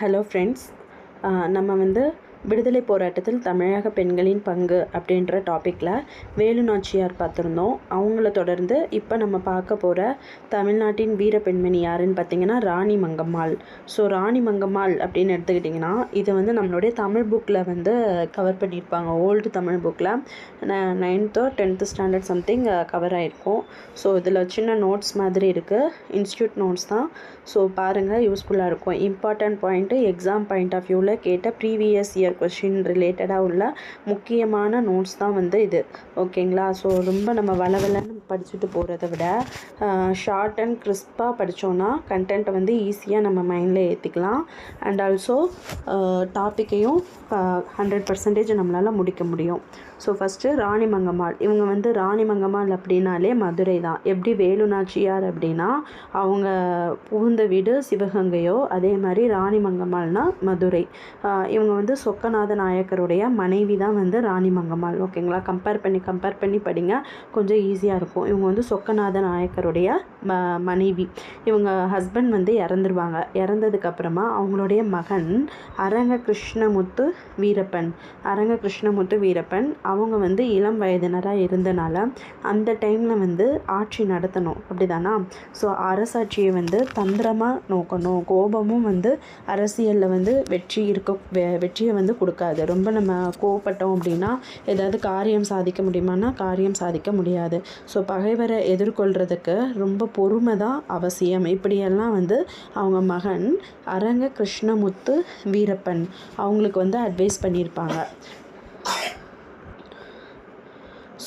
Hello friends. நம்ம வந்து விடுதலை போராட்டத்தில் தமிழக பெண்களின் பங்கு அப்படின்ற டாப்பிக்கில் வேலு நாச்சியார் பார்த்துருந்தோம். அவங்கள தொடர்ந்து இப்போ நம்ம பார்க்க போகிற தமிழ்நாட்டின் வீர பெண்மணி யாருன்னு பார்த்தீங்கன்னா ராணி மங்கம்மாள். ஸோ ராணி மங்கம்மாள் அப்படின்னு எடுத்துக்கிட்டிங்கன்னா இது வந்து நம்மளுடைய தமிழ் புக்கில் வந்து கவர் பண்ணியிருப்பாங்க. ஓல்டு தமிழ் புக்கில் நைன்த்தோ டென்த்து ஸ்டாண்டர்ட் சம்திங் கவர் ஆகிருக்கும் ஸோ இதில் சின்ன நோட்ஸ் மாதிரி இருக்குது இன்ஸ்டியூட் நோட்ஸ் தான். ஸோ பாருங்கள் யூஸ்ஃபுல்லாக இருக்கும். Important point exam point of வியூவில் கேட்ட ப்ரீவியஸ் இயர் கொஷின் ரிலேட்டடாக உள்ள முக்கியமான நோட்ஸ் தான் வந்து இது. ஓகேங்களா ஸோ ரொம்ப நம்ம வளவலன்னு படிச்சுட்டு போகிறத விட ஷார்ட் அண்ட் கிறிஸ்பாக படித்தோன்னா கண்டென்ட்டை வந்து ஈஸியாக நம்ம மைண்டில் ஏற்றிக்கலாம் அண்ட் ஆல்சோ டாப்பிக்கையும் ஹண்ட்ரட் பர்சன்டேஜ் நம்மளால் முடிக்க முடியும். So first Rani Mangammal. இவங்க வந்து ராணி மங்கம்மாள் அப்படின்னாலே மதுரை தான். எப்படி வேலு நாச்சியார் அப்படின்னா அவங்க புகுந்த வீடு சிவகங்கையோ அதே மாதிரி ராணி மங்கம்மாள்னா மதுரை. இவங்க வந்து சொக்கநாத நாயக்கருடைய மனைவி தான் வந்து ராணி மங்கம்மாள். ஓகேங்களா கம்பேர் பண்ணி கம்பேர் பண்ணி படிங்க. கொஞ்சம் ஈஸியாக இருக்கும். இவங்க வந்து சொக்கநாத நாயக்கருடைய ம மனைவி. இவங்க ஹஸ்பண்ட் வந்து இறந்துருவாங்க. இறந்ததுக்கப்புறமா அவங்களுடைய மகன் அரங்க கிருஷ்ணமுத்து வீரப்பன். அரங்க கிருஷ்ணமுத்து வீரப்பன். அவங்க வந்து இளம் வயதினராக இருந்தனால அந்த டைமில் வந்து ஆட்சி நடத்தணும். அப்படி தானா ஸோ அரசாட்சியை வந்து தந்திரமாக நோக்கணும். கோபமும் வந்து அரசியலில் வந்து வெற்றி இருக்க வெ வெற்றியை வந்து கொடுக்காது. ரொம்ப நம்ம கோவப்பட்டோம் அப்படின்னா ஏதாவது காரியம் சாதிக்க முடியுமானா காரியம் சாதிக்க முடியாது. ஸோ பகைவரை எதிர்கொள்கிறதுக்கு ரொம்ப பொறுமை தான் அவசியம். இப்படியெல்லாம் வந்து அவங்க மகன் அரங்க கிருஷ்ணமுத்து வீரப்பன் அவங்களுக்கு வந்து அட்வைஸ் பண்ணியிருப்பாங்க.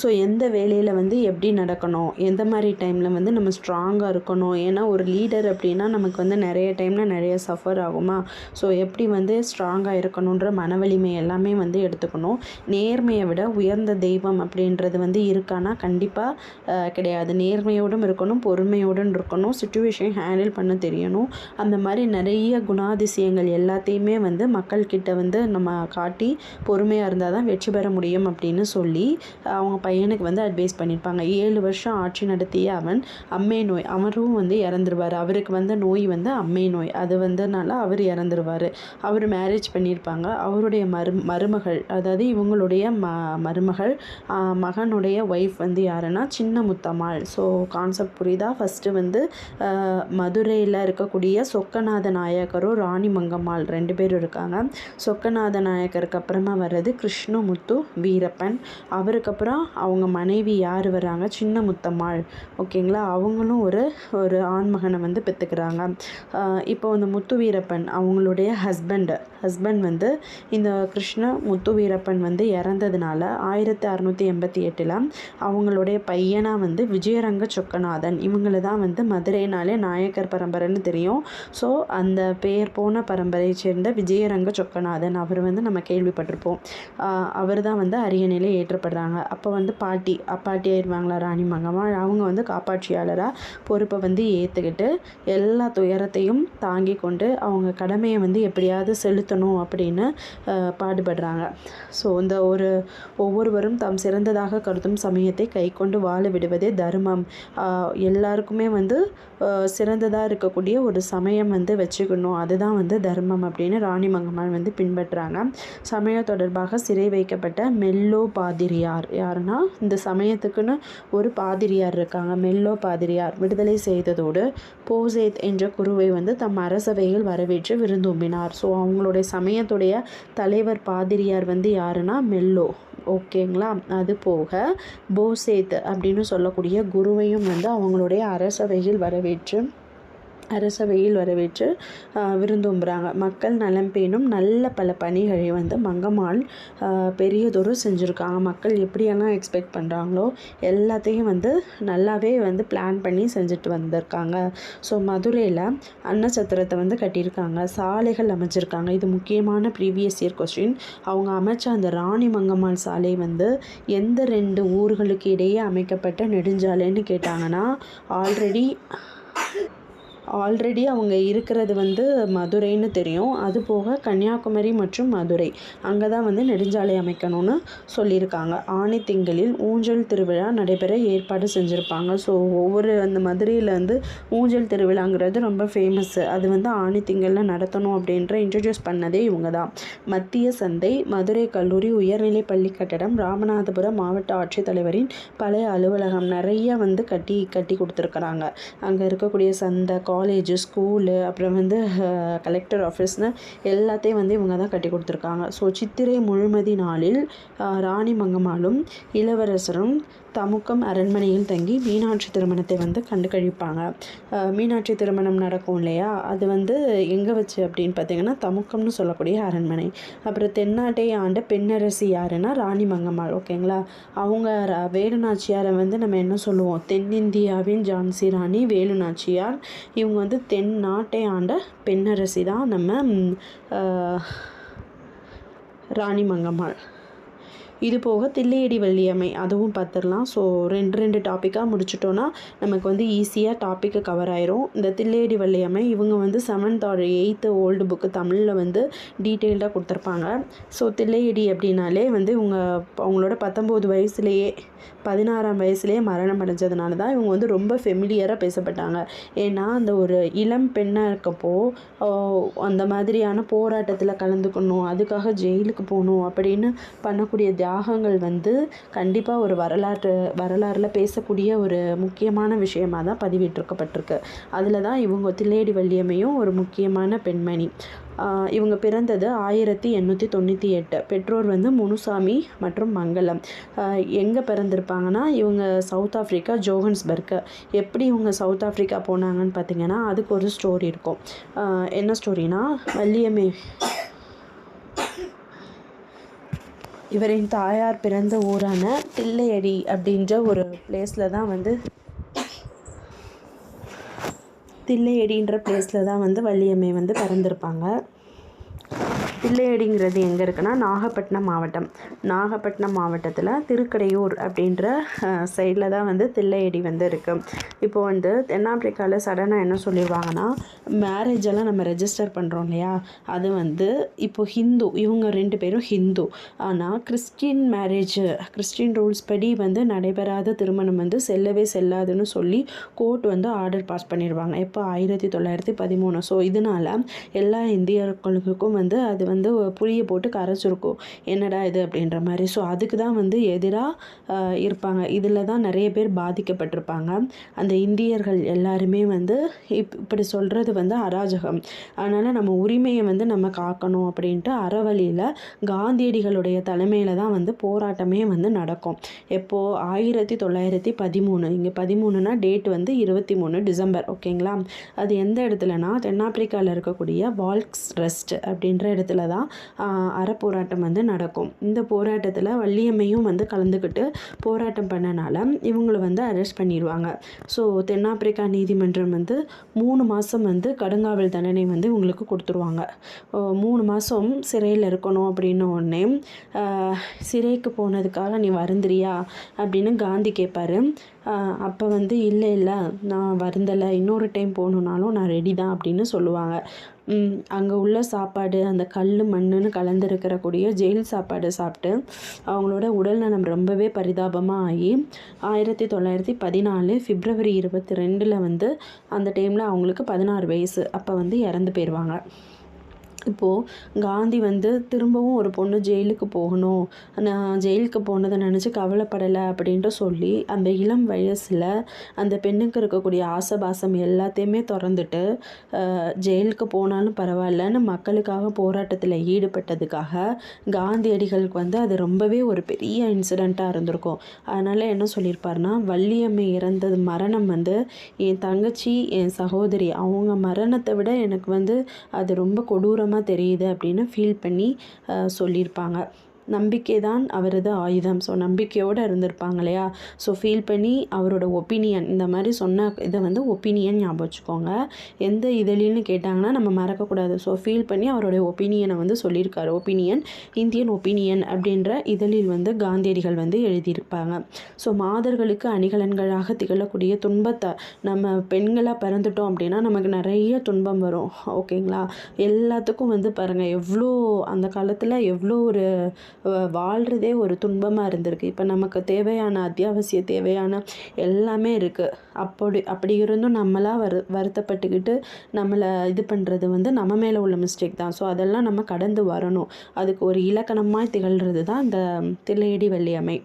ஸோ எந்த வேலையில் வந்து எப்படி நடக்கணும்? எந்த மாதிரி டைமில் வந்து நம்ம ஸ்ட்ராங்காக இருக்கணும்? ஏன்னா ஒரு லீடர் அப்படின்னா நமக்கு வந்து நிறைய டைமில் நிறைய சஃபர் ஆகுமா? ஸோ எப்படி வந்து ஸ்ட்ராங்காக இருக்கணுன்ற மன வலிமை எல்லாமே வந்து எடுத்துக்கணும். நேர்மையை விட உயர்ந்த தெய்வம் அப்படின்றது வந்து இருக்கானா? கண்டிப்பாக கிடையாது. நேர்மையோடும் இருக்கணும் பொறுமையோடும் இருக்கணும் சுச்சுவேஷன் ஹேண்டில் பண்ண தெரியணும். அந்த மாதிரி நிறைய குணாதிசயங்கள் எல்லாத்தையுமே வந்து மக்கள்கிட்ட வந்து நம்ம காட்டி பொறுமையாக இருந்தால் தான் வெற்றி பெற முடியும் அப்படின்னு சொல்லி அவங்க பையனுக்கு வந்து அட்வைஸ் பண்ணியிருப்பாங்க ஏழு வருஷம் ஆட்சி நடத்திய அவன் அம்மை நோய். அவரும் வந்து இறந்துருவார். அவருக்கு வந்த நோய் வந்து அம்மை நோய். அது வந்தனால அவர் இறந்துருவார். அவர் மேரேஜ் பண்ணியிருப்பாங்க அவருடைய மரு மருமகள் அதாவது இவங்களுடைய ம மருமகள் மகனுடைய ஒய்ஃப் வந்து யாருன்னா சின்ன முத்தம்மாள் ஸோ கான்செப்ட் புரியுதா? ஃபஸ்ட்டு வந்து மதுரையில் இருக்கக்கூடிய சொக்கநாத நாயக்கரும் ராணி மங்கம்மாள் ரெண்டு பேரும் இருக்காங்க. சொக்கநாத நாயக்கருக்கு அப்புறமா வர்றது கிருஷ்ணமுத்து வீரப்பன். அவருக்கு அப்புறம் அவங்க மனைவி யார் வராங்க சின்ன முத்தம்மாள். ஓகேங்களா? அவங்களும் ஒரு ஒரு ஆண்மகனை வந்து பெற்றுக்கிறாங்க இப்போ இந்த முத்து வீரப்பன் அவங்களுடைய ஹஸ்பண்டு ஹஸ்பண்ட் வந்து இந்த கிருஷ்ண முத்து வீரப்பன் வந்து இறந்ததுனால ஆயிரத்தி அறநூற்றி எண்பத்தி எட்டில் அவங்களுடைய பையனாக வந்து விஜயரங்க சொக்கநாதன். இவங்களை தான் வந்து மதுரைனாலே நாயக்கர் பரம்பரைன்னு தெரியும். ஸோ அந்த பெயர் போன பரம்பரையை சேர்ந்த விஜயரங்க சொக்கநாதன். அவர் வந்து நம்ம கேள்விப்பட்டிருப்போம். அவர் தான் வந்து அரியணையில் ஏற்றப்படுறாங்க. அப்போ வந்து பாட்டி அப்பாட்டி ஆயிடுவாங்களா ராணி மங்கம்மா அவங்க வந்து காப்பாட்சியாளராக பொறுப்பை வந்து ஏற்றுக்கிட்டு எல்லா துயரத்தையும் தாங்கி கொண்டு அவங்க கடமையை வந்து எப்படியாவது செலுத்தணும் அப்படின்னு பாடுபடுறாங்க. ஸோ இந்த ஒரு ஒவ்வொருவரும் தாம் சிறந்ததாக கருதும் சமயத்தை கை கொண்டு வாழ விடுவதே தர்மம். எல்லாருக்குமே வந்து சிறந்ததாக இருக்கக்கூடிய ஒரு சமயம் வந்து வச்சுக்கணும். அதுதான் வந்து தர்மம் அப்படின்னு ராணி மங்கம்மாள் வந்து பின்பற்றுறாங்க சமயம் தொடர்பாக சிறை வைக்கப்பட்ட மெல்லோ பாதிரியார். யாருன்னா இந்த சமயத்துக்குன்னு ஒரு பாதிரியார் இருக்காங்க. மெல்லோ பாதிரியார் விடுதலை செய்ததோடு போசேத் என்ற குருவை வந்து தம் அரசவையில் வரவேற்று விருந்தோம்பினார். ஸோ அவங்களுடைய சமயத்துடைய தலைவர் பாதிரியார் வந்து யாருன்னா மெல்லோ. ஓகேங்களா அது போக போசேத் அப்படின்னு சொல்லக்கூடிய குருவையும் வந்து அவங்களுடைய அரசவையில் வரவேற்று அரசவையில் வரவேற்று விருந்தும்புறாங்க. மக்கள் நலம் பேணும் நல்ல பல பணிகளை வந்து மங்கம்மாள் பெரியதொரு செஞ்சுருக்காங்க. மக்கள் எப்படியெல்லாம் எக்ஸ்பெக்ட் பண்ணுறாங்களோ எல்லாத்தையும் வந்து நல்லாவே வந்து பிளான் பண்ணி செஞ்சுட்டு வந்திருக்காங்க. ஸோ மதுரையில் அன்னச்சத்திரத்தை வந்து கட்டியிருக்காங்க. சாலைகள் அமைச்சிருக்காங்க. இது முக்கியமான ப்ரீவியஸ் இயர் கொஸ்டின் அவங்க அமைச்ச அந்த ராணி மங்கம்மாள் சாலை வந்து எந்த ரெண்டு ஊர்களுக்கு இடையே அமைக்கப்பட்ட நெடுஞ்சாலைன்னு கேட்டாங்கன்னா ஆல்ரெடி ஆல்ரெடி அவங்க இருக்கிறது வந்து மதுரைன்னு தெரியும். அது போக கன்னியாகுமரி மற்றும் மதுரை. அங்கே தான் வந்து நெடுஞ்சாலை அமைக்கணும்னு சொல்லியிருக்காங்க. ஆணி திங்களில் ஊஞ்சல் திருவிழா நடைபெற ஏற்பாடு செஞ்சுருப்பாங்க. ஸோ ஒவ்வொரு அந்த மதுரையில் வந்து ஊஞ்சல் திருவிழாங்கிறது ரொம்ப ஃபேமஸ்ஸு அது வந்து ஆணி திங்களில் நடத்தணும் அப்படின்ற இன்ட்ரடியூஸ் பண்ணதே இவங்க தான் மத்திய சந்தை மதுரை கல்லூரி உயர்நிலை பள்ளி கட்டடம் ராமநாதபுரம் மாவட்ட ஆட்சித்தலைவரின் பழைய அலுவலகம் நிறைய வந்து கட்டி கட்டி கொடுத்துருக்குறாங்க. அங்கே இருக்கக்கூடிய சந்தை காலேஜு ஸ்கூலு அப்புறம் வந்து கலெக்டர் ஆஃபீஸ்னு எல்லாத்தையும் வந்து இவங்க தான் கட்டி கொடுத்துருக்காங்க. ஸோ சித்திரை முழுமதி நாளில் ராணி மங்கம்மாளும் இளவரசரும் தமுக்கம் அரண்மனையில் தங்கி மீனாட்சி திருமணத்தை வந்து கண்டு கழிப்பாங்க மீனாட்சி திருமணம் நடக்கும் இல்லையா? அது வந்து எங்கே வச்சு அப்படின்னு பார்த்தீங்கன்னா தமுக்கம்னு சொல்லக்கூடிய அரண்மனை. அப்புறம் தென்னாட்டை ஆண்ட பெண்ணரசி யாருன்னா ராணி மங்கம்மாள். ஓகேங்களா அவங்க வேலுநாச்சியாரை வந்து நம்ம என்ன சொல்லுவோம்? தென்னிந்தியாவின் ஜான்சி ராணி வேலுநாச்சியார். இவங்க வந்து தென் நாட்டை ஆண்ட பெண்ணரசி தான் நம்ம ராணி மங்கம்மாள் இது போக தில்லையடி வள்ளியம்மை அதுவும் பார்த்துடலாம். ஸோ ரெண்டு ரெண்டு டாப்பிக்காக முடிச்சிட்டோன்னா நமக்கு வந்து ஈஸியாக டாப்பிக்கு கவர் ஆயிரும். இந்த தில்லையடி வள்ளியம்மை இவங்க வந்து seventh or eighth old book தமிழில் வந்து டீட்டெயில்டாக கொடுத்துருப்பாங்க. ஸோ தில்லையடி அப்படின்னாலே வந்து இவங்க அவங்களோட பத்தொம்போது வயசுலேயே பதினாறாம் வயசுலேயே மரணம் அடைஞ்சதுனால தான் இவங்க வந்து ரொம்ப ஃபெமிலியராக பேசப்பட்டாங்க. ஏன்னா அந்த ஒரு இளம் பெண்ணாக இருக்கப்போ அந்த மாதிரியான போராட்டத்தில் கலந்துக்கணும் அதுக்காக ஜெயிலுக்கு போகணும் அப்படின்னு பண்ணக்கூடிய தியாகங்கள் வந்து கண்டிப்பாக ஒரு வரலாற்று வரலாறில் பேசக்கூடிய ஒரு முக்கியமான விஷயமாக தான் பதிவிட்டிருக்கப்பட்டிருக்கு அதில் தான் இவங்க தில்லேடி வள்ளியம்மையும் ஒரு முக்கியமான பெண்மணி. இவங்க பிறந்தது ஆயிரத்தி எண்ணூற்றி தொண்ணூற்றி எட்டு. பெற்றோர் வந்து முனுசாமி மற்றும் மங்களம். எங்கே பிறந்திருப்பாங்கன்னா இவங்க சவுத் ஆஃப்ரிக்கா ஜோஹன்ஸ்பர்க்கு எப்படி இவங்க சவுத் ஆஃப்ரிக்கா போனாங்கன்னு பார்த்தீங்கன்னா அதுக்கு ஒரு ஸ்டோரி இருக்கும். என்ன ஸ்டோரினா வள்ளியம்மை இவரின் தாயார் பிறந்த ஊரான தில்லையடி அப்படின்ற ஒரு பிளேஸில் தான் வந்து தில்லையடின்ற பிளேஸில் தான் வந்து வள்ளியம்மை வந்து பிறந்திருப்பாங்க. தில்லையடிங்கிறது எங்கே இருக்குன்னா நாகப்பட்டினம் மாவட்டம். நாகப்பட்டினம் மாவட்டத்தில் திருக்கடையூர் அப்படின்ற சைடில் தான் வந்து தில்லையடி வந்து இருக்குது இப்போ வந்து தென்னாப்பிரிக்காவில் சடனாக என்ன சொல்லிடுவாங்கன்னா மேரேஜ் எல்லாம் நம்ம ரெஜிஸ்டர் பண்ணுறோம் இல்லையா? அது வந்து இப்போ ஹிந்து இவங்க ரெண்டு பேரும் ஹிந்து. ஆனால் கிறிஸ்டின் மேரேஜ் கிறிஸ்டின் ரூல்ஸ் படி வந்து நடைபெறாத திருமணம் வந்து செல்லவே செல்லாதுன்னு சொல்லி கோர்ட் வந்து ஆர்டர் பாஸ் பண்ணிடுவாங்க எப்போ? ஆயிரத்தி தொள்ளாயிரத்தி பதிமூணு. ஸோ இதனால் எல்லா இந்தியர்களுக்கும் வந்து அது வந்து புளியை போட்டு கரைச்சிருக்கும். என்னடா இது அப்படின்ற மாதிரி. ஸோ அதுக்கு தான் வந்து எதிராக இருப்பாங்க. இதில் தான் நிறைய பேர் பாதிக்கப்பட்டிருப்பாங்க. அந்த இந்தியர்கள் எல்லாருமே வந்து இப் இப்படி சொல்கிறது வந்து அராஜகம். அதனால் நம்ம உரிமையை வந்து நம்ம காக்கணும் அப்படின்ட்டு அறவழியில் காந்தியடிகளுடைய தலைமையில் தான் வந்து போராட்டமே வந்து நடக்கும். எப்போது ஆயிரத்தி தொள்ளாயிரத்தி பதிமூணு. இங்கே பதிமூணுனா டேட் வந்து இருபத்தி மூணு டிசம்பர். ஓகேங்களா அது எந்த இடத்துலனா தென்னாப்பிரிக்காவில் இருக்கக்கூடிய வால்க்ஸ் ரெஸ்ட் அப்படின்ற இடத்துல தான் அறப்போராட்டம் வந்து நடக்கும். இந்த போராட்டத்தில் வள்ளியம்மையும் வந்து கலந்துக்கிட்டு போராட்டம் பண்ணனால இவங்களை வந்து அரெஸ்ட் பண்ணிடுவாங்க ஸோ தென்னாப்பிரிக்கா நீதிமன்றம் வந்து மூணு மாதம் வந்து கடுங்காவல் தண்டனை வந்து இவங்களுக்கு கொடுத்துருவாங்க. மூணு மாதம் சிறையில் இருக்கணும் அப்படின்னு உடனே சிறைக்கு போனதுக்காக நீ வருந்துறியா அப்படின்னு காந்தி கேட்பாரு அப்போ வந்து இல்லை இல்லை நான் வருந்தலை. இன்னொரு டைம் போகணுன்னாலும் நான் ரெடி தான் அப்படின்னு சொல்லுவாங்க. அங்கே உள்ள சாப்பாடு அந்த கல் மண்ணுன்னு கலந்துருக்கிறக்கூடிய ஜெயில் சாப்பாடு சாப்பிட்டு அவங்களோட உடல்நலம் ரொம்பவே பரிதாபமாக ஆகி ஆயிரத்தி தொள்ளாயிரத்தி பதினாலு பிப்ரவரி இருபத்தி ரெண்டில் வந்து அந்த டைமில் அவங்களுக்கு பதினாறு வயசு. அப்போ வந்து இறந்து போயிடுவாங்க இப்போது காந்தி வந்து திரும்பவும் ஒரு பொண்ணு ஜெயிலுக்கு போகணும். நான் ஜெயிலுக்கு போனதை நினச்சி கவலைப்படலை அப்படின்ட்டு சொல்லி அந்த இளம் வயசில் அந்த பெண்ணுக்கு இருக்கக்கூடிய ஆசபாசம் எல்லாத்தையுமே திறந்துட்டு ஜெயிலுக்கு போனாலும் பரவாயில்லன்னு மக்களுக்காக போராட்டத்தில் ஈடுபட்டதுக்காக காந்தியடிகளுக்கு வந்து அது ரொம்பவே ஒரு பெரிய இன்சிடெண்ட்டாக இருந்திருக்கும். அதனால் என்ன சொல்லியிருப்பார்னா வள்ளியம்மை இறந்தது மரணம் வந்து என் தங்கச்சி என் சகோதரி. அவங்க மரணத்தை விட எனக்கு வந்து அது ரொம்ப கொடூரம் தூரமாக தெரியுது அப்படின்னு ஃபீல் பண்ணி சொல்லியிருப்பாங்க. நம்பிக்கை தான் அவரது ஆயுதம். ஸோ நம்பிக்கையோடு இருந்திருப்பாங்க இல்லையா? ஸோ ஃபீல் பண்ணி அவரோட ஒப்பீனியன் இந்த மாதிரி சொன்ன இதை வந்து ஒப்பீனியன் ஞாபகம் வச்சுக்கோங்க. எந்த இதழின்னு கேட்டாங்கன்னா நம்ம மறக்கக்கூடாது. ஸோ ஃபீல் பண்ணி அவருடைய ஒப்பீனியனை வந்து சொல்லியிருக்காரு. ஒப்பீனியன் இந்தியன் ஒப்பீனியன் அப்படின்ற இதழில் வந்து காந்தியடிகள் வந்து எழுதியிருப்பாங்க. ஸோ மாதர்களுக்கு அணிகலன்களாக திகழக்கூடிய துன்பத்தை நம்ம பெண்களாக பிறந்துட்டோம் அப்படின்னா நமக்கு நிறைய துன்பம் வரும். ஓகேங்களா எல்லாத்துக்கும் வந்து பாருங்கள் எவ்வளோ அந்த காலத்தில் எவ்வளோ ஒரு வாழ்கிறதே ஒரு துன்பமாக இருந்திருக்கு. இப்போ நமக்கு தேவையான அத்தியாவசிய தேவையான எல்லாமே இருக்குது அப்படி அப்படி இருந்தும் நம்மளாக வரு வருத்தப்பட்டுக்கிட்டு நம்மளை இது பண்ணுறது வந்து நம்ம மேலே உள்ள மிஸ்டேக் தான். ஸோ அதெல்லாம் நம்ம கடந்து வரணும். அதுக்கு ஒரு இலக்கணமாக திகழ்கிறது தான் இந்த தில்லையடி வள்ளியம்மை.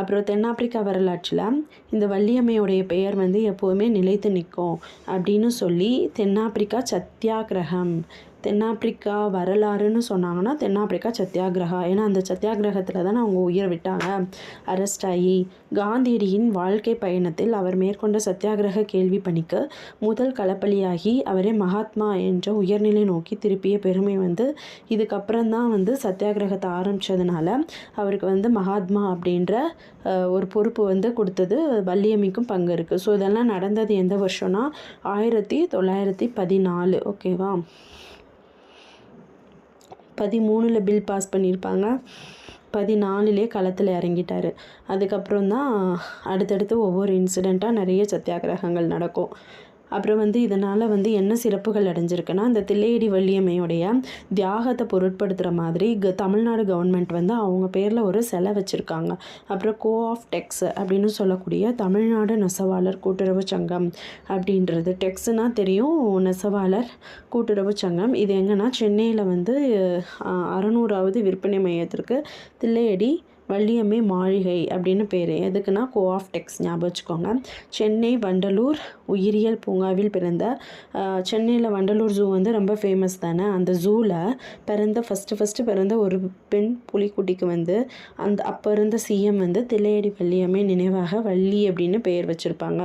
அப்புறம் தென்னாப்பிரிக்கா வரலாற்றில் இந்த வள்ளியம்மையுடைய பெயர் வந்து எப்போவுமே நிலைத்து நிற்கும் அப்படின்னு சொல்லி தென்னாப்பிரிக்கா சத்தியாகிரகம் தென்னாப்பிரிக்கா வரலாறுன்னு சொன்னாங்கன்னா தென்னாப்பிரிக்கா சத்தியாகிரகா. ஏன்னா அந்த சத்தியாகிரகத்தில் தானே அவங்க உயிர் விட்டாங்க. அரெஸ்ட் ஆகி காந்தியடியின் வாழ்க்கை பயணத்தில் அவர் மேற்கொண்ட சத்தியாகிரக கேள்வி பணிக்கு முதல் களப்பலியாகி அவரே மகாத்மா என்ற உயர்நிலை நோக்கி திருப்பிய பெருமை வந்து இதுக்கப்புறம் தான் வந்து சத்தியாகிரகத்தை ஆரம்பித்ததுனால அவருக்கு வந்து மகாத்மா அப்படின்ற ஒரு பொறுப்பு வந்து கொடுத்தது. வள்ளியம்மைக்கும் பங்கு இருக்குது ஸோ இதெல்லாம் நடந்தது எந்த வருஷம்னா ஆயிரத்தி தொள்ளாயிரத்தி பதினாலு. ஓகேவா? பதிமூணில் பில் பாஸ் பண்ணியிருப்பாங்க பதினாலுலே களத்தில் இறங்கிட்டார். அதுக்கப்புறம் தான் அடுத்தடுத்து ஒவ்வொரு இன்சிடெண்ட்டாக நிறைய சத்தியாகிரகங்கள் நடக்கும். அப்புறம் வந்து இதனால் வந்து என்ன சிறப்புகள் அடைஞ்சிருக்குன்னா இந்த தில்லையடி வள்ளியம்மையுடைய தியாகத்தை பொருட்படுத்துகிற மாதிரி க தமிழ்நாடு கவர்மெண்ட் வந்து அவங்க பேரில் ஒரு சிலை வச்சுருக்காங்க. அப்புறம் கோ ஆஃப் டெக்ஸ் அப்படின்னு சொல்லக்கூடிய தமிழ்நாடு நெசவாளர் கூட்டுறவு சங்கம் அப்படின்றது. டெக்ஸ்னா தெரியும் நெசவாளர் கூட்டுறவு சங்கம். இது எங்கன்னா சென்னையில் வந்து அறநூறாவது விற்பனை மையத்திற்கு தில்லையடி வள்ளியம்மை மாளிகை அப்படின்னு பேர். எதுக்குன்னா கோ ஆஃப் டெக்ஸ் ஞாபகம் வச்சுக்கோங்க. சென்னை வண்டலூர் உயிரியல் பூங்காவில் பிறந்த சென்னையில் வண்டலூர் ஜூ வந்து ரொம்ப ஃபேமஸ் தானே? அந்த ஜூவில் பிறந்த ஃபஸ்ட்டு ஃபஸ்ட்டு பிறந்த ஒரு பெண் புலிக்குட்டிக்கு வந்து அந்த அப்போ இருந்த சிஎம் வந்து தில்லையடி வள்ளியம்மை நினைவாக வள்ளி அப்படின்னு பெயர் வச்சுருப்பாங்க.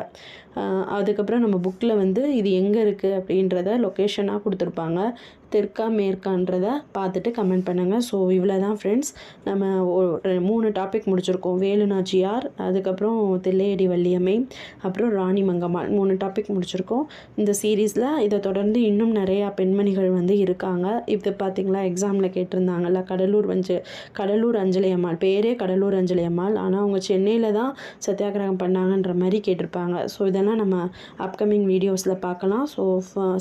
அதுக்கப்புறம் நம்ம புக்கில் வந்து இது எங்கே இருக்குது அப்படின்றத லொக்கேஷனாக கொடுத்துருப்பாங்க. தெற்கா மேற்கான்றத பார்த்துட்டு கமெண்ட் பண்ணுங்கள் ஸோ இவ்வளோ தான் ஃப்ரெண்ட்ஸ் நம்ம மூணு டாபிக் முடிச்சிருக்கோம். வேலு நாச்சியார் அதுக்கப்புறம் தில்லையடி வள்ளியம்மை அப்புறம் ராணி மங்கம்மாள் மூணு டாபிக் முடிச்சிருக்கோம். இந்த சீரீஸில் இதை தொடர்ந்து இன்னும் நிறையா பெண்மணிகள் வந்து இருக்காங்க. இது பார்த்திங்களா? எக்ஸாமில் கேட்டிருந்தாங்கல்ல கடலூர் வஞ்ச கடலூர் அஞ்சலி அம்மாள் பேரே கடலூர் அஞ்சலி அம்மாள் ஆனால் அவங்க சென்னையில் தான் சத்தியாகிரகம் பண்ணாங்கன்ற மாதிரி கேட்டிருப்பாங்க. ஸோ இதெல்லாம் நம்ம அப்கமிங் வீடியோஸில் பார்க்கலாம். ஸோ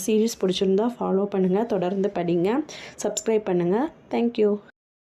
சீரீஸ் பிடிச்சிருந்தா ஃபாலோ பண்ணுங்கள் தொடர்ந்து படிங்க. சப்ஸ்கிரைப் பண்ணுங்கள் தேங்க்யூ